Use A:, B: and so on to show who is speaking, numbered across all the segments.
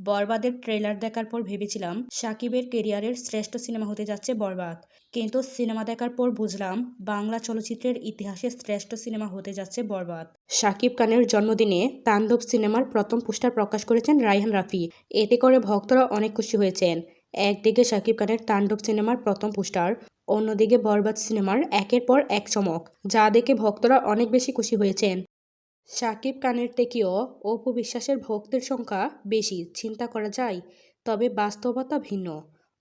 A: বরবাদের ট্রেলার দেখার পর ভেবেছিলাম সাকিবের কেরিয়ারের শ্রেষ্ঠ সিনেমা হতে যাচ্ছে বরবাদ। কিন্তু সিনেমা দেখার পর বুঝলাম বাংলা চলচ্চিত্রের ইতিহাসে শ্রেষ্ঠ সিনেমা হতে যাচ্ছে বরবাদ। সাকিব খানের জন্মদিনে তাণ্ডব সিনেমার প্রথম পোস্টার প্রকাশ করেছেন রায়হান রাফি। এতে করে ভক্তরা অনেক খুশি হয়েছেন। একদিকে সাকিব খানের তাণ্ডব সিনেমার প্রথম পোস্টার, অন্যদিকে বরবাদ সিনেমার একের পর এক চমক, যা দেখে ভক্তরা অনেক বেশি খুশি হয়েছেন। সাকিব কানের থেকেও অপু বিশ্বাসের ভক্তের সংখ্যা বেশি, চিন্তা করা যায়। তবে বাস্তবতা ভিন্ন।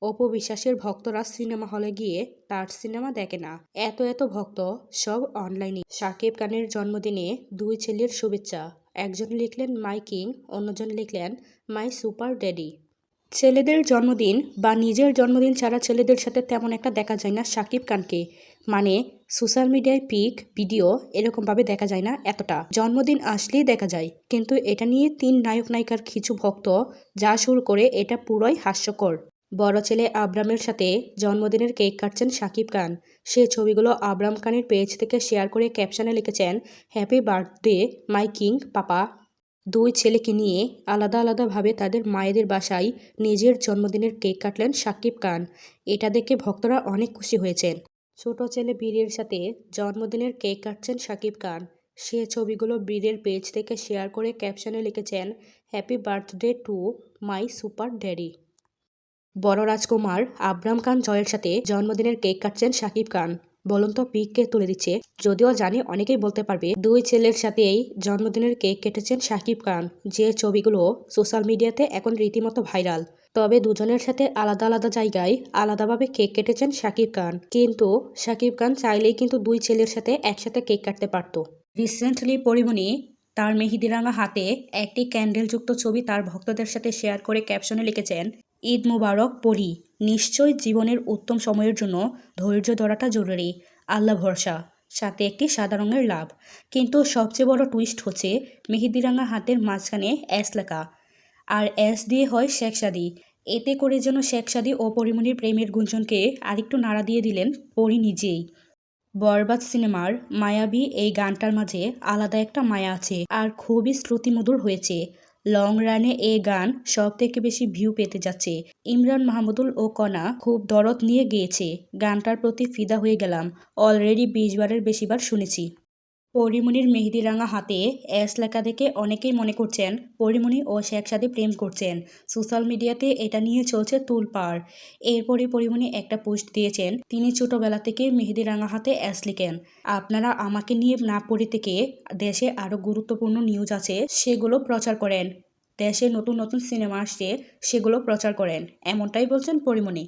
A: অপু বিশ্বাসের ভক্তরা সিনেমা হলে গিয়ে তার সিনেমা দেখে না। এত এত ভক্ত সব অনলাইনে। সাকিব খানের জন্মদিনে দুই ছেলের শুভেচ্ছা। একজন লিখলেন, মাই কিং অন্যজন লিখলেন, মাই সুপার ড্যাডি ছেলেদের জন্মদিন বা নিজের জন্মদিন ছাড়া ছেলেদের সাথে তেমন একটা দেখা যায় না সাকিব খানকে। মানে সোশ্যাল মিডিয়ায় পিক, ভিডিও এরকমভাবে দেখা যায় না এতটা। জন্মদিন আসলেই দেখা যায়, কিন্তু এটা নিয়ে তিন নায়ক নায়িকার কিছু ভক্ত যা শুরু করে এটা পুরোই হাস্যকর। বড় ছেলে আবরামের সাথে জন্মদিনের কেক কাটছেন সাকিব খান। সে ছবিগুলো আবরাম খানের পেজ থেকে শেয়ার করে ক্যাপশনে লিখেছেন, happy birthday, my king, papa. দুই ছেলেকে নিয়ে আলাদা আলাদাভাবে তাদের মায়েদের বাসায় নিজের জন্মদিনের কেক কাটলেন সাকিব খান। এটা দেখে ভক্তরা অনেক খুশি হয়েছেন। ছোট ছেলে বীরের সাথে জন্মদিনের কেক কাটছেন সাকিব খান। সে ছবিগুলো বীরের পেজ থেকে শেয়ার করে ক্যাপশনে লিখেছেন, happy birthday to my super daddy. বড় রাজকুমার আবরাম খান জয়ের সাথে জন্মদিনের কেক কাটছেন সাকিব খান। বলুন তো পিককে তুলে দিচ্ছে। যদিও জানি অনেকেই বলতে পারবে, দুই ছেলের সাথেই জন্মদিনের কেক কেটেছেন সাকিব খান, যে ছবিগুলো সোশ্যাল মিডিয়াতে এখন রীতিমতো ভাইরাল। তবে দুজনের সাথে আলাদা আলাদা জায়গায় আলাদাভাবে কেক কেটেছেন সাকিব খান। কিন্তু সাকিব খান চাইলেই কিন্তু দুই ছেলের সাথে একসাথে কেক কাটতে পারত। রিসেন্টলি পরিমণি তার মেহেদিরাঙা হাতে একটি ক্যান্ডেলযুক্ত ছবি তার ভক্তদের সাথে শেয়ার করে ক্যাপশনে লিখেছেন ঈদ মুবারক পড়ি। নিশ্চয় জীবনের উত্তম সময়ের জন্য ধৈর্য ধরাটা জরুরি। আল্লাহ ভরসা, সাথে একটি সাদা রঙের লাভ। কিন্তু সবচেয়ে বড় টুইস্ট হচ্ছে মেহেদিরাঙা হাতের মাঝখানে এস লেখা। আর এস দিয়ে হয় শেখ সাদি। এতে করে যেন শেখ সাদি ও পরিমণির প্রেমের গুঞ্জনকে আরেকটু নাড়া দিয়ে দিলেন পরি নিজেই। বরবাদ সিনেমার মায়াবী এই গানটার মাঝে আলাদা একটা মায়া আছে। আর খুবই শ্রুতিমধুর হয়েছে। লং রানে এ গান সব থেকে বেশি ভিউ পেতে যাচ্ছে। ইমরান মাহমুদুল ও কণা খুব দরদ নিয়ে গেয়েছে। গানটার প্রতি ফিদা হয়ে গেলাম। অলরেডি বিশ বারের বেশিবার শুনেছি। পরিমণির মেহেদিরাঙা হাতে এস লেখা দেখে অনেকেই মনে করছেন পরিমণি ও শেখ সাদি প্রেম করছেন। সোশ্যাল মিডিয়াতে এটা নিয়ে চলছে তুলপাড় এরপরে পরিমণি একটা পোস্ট দিয়েছেন, তিনি ছোটবেলা থেকে মেহেদিরাঙা হাতে এস লিখেন। আপনারা আমাকে নিয়ে না পড়ে থেকে দেশে আরও গুরুত্বপূর্ণ নিউজ আছে, সেগুলো প্রচার করেন। দেশে নতুন নতুন সিনেমা আসছে, সেগুলো প্রচার করেন। এমনটাই বলছেন পরিমণি